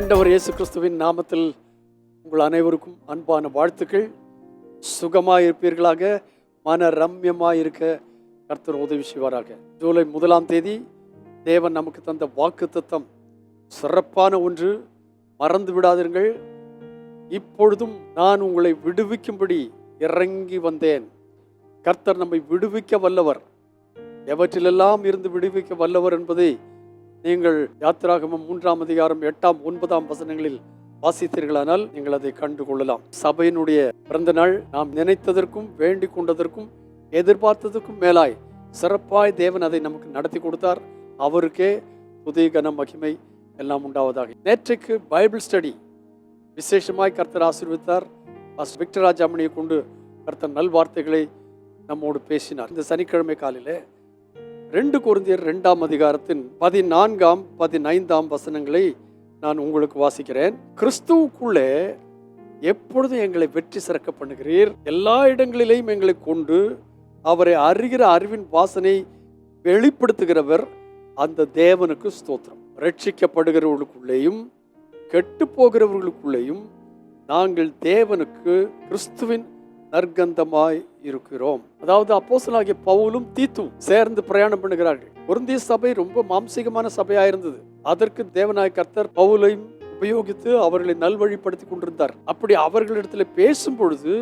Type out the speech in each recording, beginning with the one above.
ஆண்டவர் இயேசு கிறிஸ்துவின் நாமத்தில் உங்கள் அனைவருக்கும் அன்பான வாழ்த்துக்கள். சுகமாக இருப்பீர்களாக மன ரம்யமாக இருக்க கர்த்தர் உதவி செய்வாராக ஜூலை முதலாம் தேதி தேவன் நமக்கு தந்த வாக்கு தத்தம் சிறப்பான ஒன்று. மறந்து விடாதீர்கள். இப்பொழுதும் நான் உங்களை விடுவிக்கும்படி இறங்கி வந்தேன். கர்த்தர் நம்மை விடுவிக்க வல்லவர். எவற்றிலெல்லாம் இருந்து விடுவிக்க வல்லவர் என்பதை நீங்கள் யாத்திராகமம் மூன்றாம் அதிகாரம் எட்டாம் ஒன்பதாம் வசனங்களில் வாசித்தீர்களானால் நீங்கள் அதை கண்டு கொள்ளலாம். சபையினுடைய பிறந்த நாள் நாம் நினைத்ததற்கும் வேண்டிக் கொண்டதற்கும் எதிர்பார்த்ததற்கும் மேலாய் சிறப்பாய் தேவன் அதை நமக்கு நடத்தி கொடுத்தார். அவருக்கே புதிய கன மகிமை எல்லாம் உண்டாவதாக. நேற்றைக்கு பைபிள் ஸ்டடி விசேஷமாய் கர்த்தர் ஆசீர்வித்தார் பாஸ்டர் விக்டராஜ் கொண்டு கர்த்தர் நல்வார்த்தைகளை நம்மோடு பேசினார். இந்த சனிக்கிழமை காலையில் ரெண்டு குருந்தியர் ரெண்டாம் அதிகாரத்தின் பதினான்காம் பதினைந்தாம் வசனங்களை நான் உங்களுக்கு வாசிக்கிறேன். கிறிஸ்துவுக்குள்ளே எப்பொழுதும் எங்களை வெற்றி சிறக்க பண்ணுகிறீர்? எல்லா இடங்களிலேயும் எங்களை கொண்டு அவரை அறிகிற அறிவின் வாசனை வெளிப்படுத்துகிறவர் அந்த தேவனுக்கு ஸ்தோத்திரம். ரட்சிக்கப்படுகிறவர்களுக்குள்ளேயும் கெட்டு போகிறவர்களுக்குள்ளேயும் நாங்கள் தேவனுக்கு கிறிஸ்துவின் நற்கந்தமாய் இருக்கிறோம். அதாவது அப்போஸ்தலனாகிய பவுலும் தீத்தும் சேர்ந்து பிரயாணம் பண்ணுகிறார்கள். பொருந்திய சபை ரொம்ப மாம்சீகமான சபையா இருந்தது. அதற்கு தேவநாய கர்த்தர் பவுலையும் உபயோகித்து அவர்களை நல்வழிப்படுத்தி கொண்டிருந்தார். அப்படி அவர்களிடத்துல பேசும் பொழுது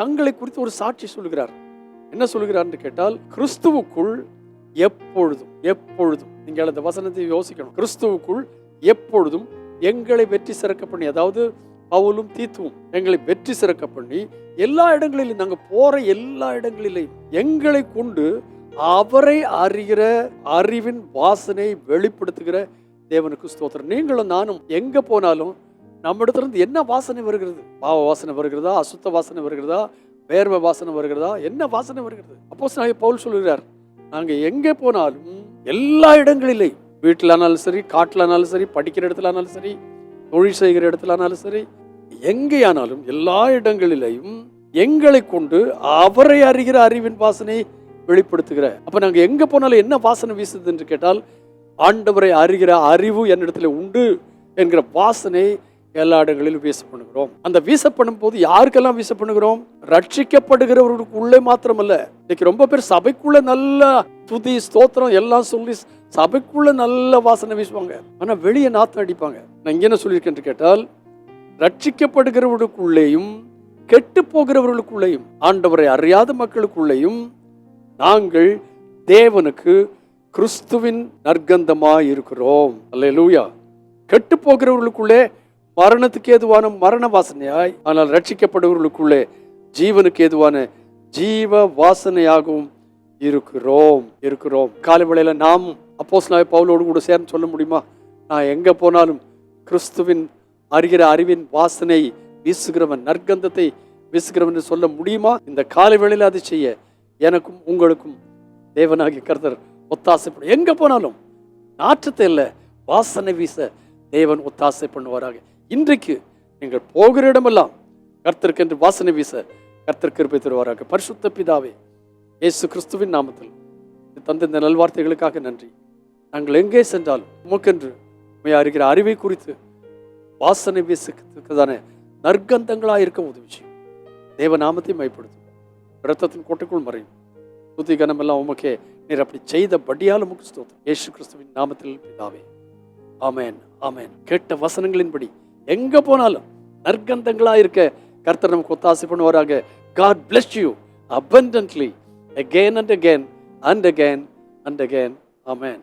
தங்களை குறித்து ஒரு சாட்சி சொல்கிறார் என்ன சொல்கிறார் என்று கேட்டால் கிறிஸ்துவுக்குள் எப்பொழுதும் எப்பொழுதும் நீங்கள் அந்த வசனத்தை யோசிக்கணும். கிறிஸ்துவுக்குள் எப்பொழுதும் எங்களை வெற்றி சிறக்க பண்ணி அதாவது பவுலும் தீத்துவும் எங்களை வெற்றி சிறக்க பண்ணி எல்லா இடங்களிலும் நாங்கள் போற எல்லா இடங்களிலையும் எங்களை கொண்டு அவரை அறிகிற அறிவின் வாசனை வெளிப்படுத்துகிற தேவனுக்கு ஸ்தோத்திரம். நீங்களும் நானும் எங்க போனாலும் நம்ம இடத்துல என்ன வாசனை வருகிறது? பாவ வாசனை வருகிறதா? அசுத்த வாசனை வருகிறதா? வேர்வை வாசனை வருகிறதா? என்ன வாசனை வருகிறது? அப்போ பவுல் சொல்லுகிறார் நாங்கள் எங்கே போனாலும் எல்லா இடங்களிலேயும் வீட்டிலானாலும் சரி காட்டிலானாலும் சரி படிக்கிற இடத்துலனாலும் சரி தொழில் செய்கிற இடத்துலனாலும் சரி எங்கேயானாலும் எல்லா இடங்களிலையும் எங்களை கொண்டு அவரை அறிகிற அறிவின் வாசனை வெளிப்படுத்துகிற. அப்ப நாங்க எங்க போனாலும் என்ன வாசனை வீசுது என்று கேட்டால் ஆண்டவரை அறிகிற அறிவு என்னிடத்துல உண்டு என்கிற வாசனை எல்லா இடங்களிலும் வீச பண்ணுகிறோம் அந்த வீச பண்ணும் போது யாருக்கெல்லாம் வீச பண்ணுகிறோம் ரட்சிக்கப்படுகிறவர்களுக்கு உள்ளே மாத்திரமல்ல. இன்னைக்கு ரொம்ப பேர் சபைக்குள்ள நல்ல துதி ஸ்தோத்திரம் எல்லாம் சொல்லி சபைக்குள்ள நல்ல வாசனை வீசுவாங்க. ஆனா வெளியே நாத்தம் அடிப்பாங்க. நான் இங்க என்ன சொல்லியிருக்கேன் என்று கேட்டால் ரட்சிக்கப்படுகிறவர்களுக்குள்ளேயும் கெட்டு போகிறவர்களுக்குள்ளேயும் ஆண்டவரை அறியாத மக்களுக்குள்ளேயும் நாங்கள் தேவனுக்கு கிறிஸ்துவின் நற்கந்தமாக இருக்கிறோம் அல்லேலூயா. கெட்டு போகிறவர்களுக்குள்ளே மரணத்துக்கு ஏதுவான மரண வாசனையாய் ஆனால் ரட்சிக்கப்படுவர்களுக்குள்ளே ஜீவனுக்கு ஏதுவான ஜீவ வாசனையாகவும் இருக்கிறோம் இருக்கிறோம். காலை வேளையில் நாம் அப்போஸ் நாய் பவுலோடு கூட சேர்ந்து சொல்ல முடியுமா? நான் எங்கே போனாலும் கிறிஸ்துவின் அறிகிற அறிவின் வாசனை வீசுகிறவன் நற்கந்தத்தை வீசுகிறவன் சொல்ல முடியுமா? இந்த காலை வேளையில் அதை செய்ய எனக்கும் உங்களுக்கும் தேவனாகிய கருத்தர் ஒத்தாசைப்படும் எங்க போனாலும் நாற்றத்தை இல்லை வாசனை வீச தேவன் ஒத்தாசை பண்ணுவாராக. இன்றைக்கு நீங்கள் போகிற இடமெல்லாம் கர்த்தருக்கென்று வாசனை வீச கர்த்தர் கிருப்பை தருவாராக. பரிசுத்த பிதாவே இயேசு கிறிஸ்துவின் நாமத்தில் தந்த இந்த நல்வார்த்தைகளுக்காக நன்றி. நாங்கள் எங்கே சென்றாலும் உமக்கென்று உண்மையா அறிகிற அறிவை குறித்து வாசனை வீசுக்கிறதான நற்கந்தங்களாக இருக்க உதவி செய்யும். தேவ நாமத்தை மைப்படுத்தும் இரத்தத்தின் கோட்டைக்குள் மறையும். துதி கனமெல்லாம் உமக்கே நீர் அப்படி செய்தபடியால் உமக்கு ஸ்தோத்திரம். ஏசு கிறிஸ்துவின் நாமத்தில் பிதாவே. ஆமேன் ஆமேன். கேட்ட வசனங்களின்படி எங்க போனாலும் நற்கந்தங்களாக இருக்க கர்த்தர் நமக்கு ஒத்தாசை பண்ணுவாராங்க God bless you abundantly again and again and again and again. amen